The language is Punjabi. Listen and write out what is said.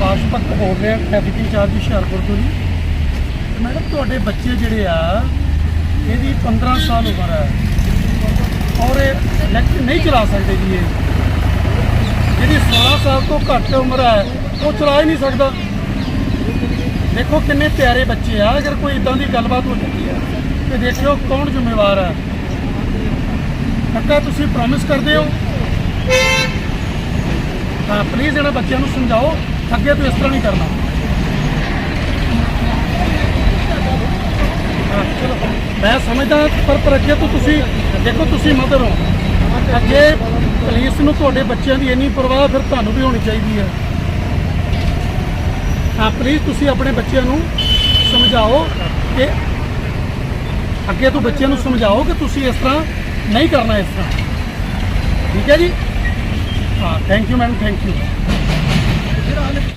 ਪ੍ਰਭਾਸ਼ ਭਗਤ ਬੋਲ ਰਿਹਾ ਟ੍ਰੈਫਿਕ ਇੰਚਾਰਜ ਹੁਸ਼ਿਆਰਪੁਰ ਤੋਂ ਜੀ। ਮੈਡਮ, ਤੁਹਾਡੇ ਬੱਚੇ ਜਿਹੜੇ ਆ, ਇਹਦੀ 15 ਸਾਲ ਉਮਰ ਹੈ। ਔਰ ਇਹ ਇਲੈਕਟ੍ਰਿਕ ਨਹੀਂ ਚਲਾ ਸਕਦੇ ਜੀ ਇਹ। ਜਿਹੜੀ 16 ਸਾਲ ਤੋਂ ਘੱਟ ਉਮਰ ਹੈ, ਉਹ ਚਲਾ ਹੀ ਨਹੀਂ ਸਕਦਾ। ਦੇਖੋ ਕਿੰਨੇ ਪਿਆਰੇ ਬੱਚੇ ਆ, ਅਗਰ ਕੋਈ ਇਦਾਂ ਦੀ ਗੱਲਬਾਤ ਹੋ ਜਾਂਦੀ ਹੈ, ਤੇ ਦੇਖਿਓ ਕੌਣ ਜ਼ਿੰਮੇਵਾਰ ਹੈ। ਕਾਕਾ, ਤੁਸੀਂ ਪ੍ਰੋਮਿਸ ਕਰਦੇ ਹੋ? ਤਾਂ ਪਲੀਜ਼ ਇਹਨਾਂ ਬੱਚਿਆਂ ਨੂੰ ਸਮਝਾਓ। ਅੱਗੇ ਤੋਂ ਇਸ ਤਰ੍ਹਾਂ ਨਹੀਂ ਕਰਨਾ। ਚਲੋ। ਮੈਂ ਸਮਝਦਾ ਪਰ ਪਰ ਅੱਗੇ ਤੋਂ ਤੁਸੀਂ, ਦੇਖੋ ਤੁਸੀਂ ਮਦਰ ਹੋ। ਅੱਗੇ ਪੁਲਿਸ ਨੂੰ ਤੁਹਾਡੇ ਬੱਚਿਆਂ ਦੀ ਇੰਨੀ ਪਰਵਾਹ ਫਿਰ ਤੁਹਾਨੂੰ ਵੀ ਹੋਣੀ ਚਾਹੀਦੀ ਹੈ। ਹਾਂ ਪਲੀਜ਼ ਤੁਸੀਂ ਆਪਣੇ ਬੱਚਿਆਂ ਨੂੰ ਸਮਝਾਓ ਕਿ ਅੱਗੇ ਤੋਂ ਬੱਚਿਆਂ ਨੂੰ ਸਮਝਾਓ ਕਿ ਤੁਸੀਂ ਇਸ ਤਰ੍ਹਾਂ ਨਹੀਂ ਕਰਨਾ ਇਸ ਤਰ੍ਹਾਂ। ਠੀਕ ਹੈ ਜੀ? ਹਾਂ thank you ma'am thank you Bir anı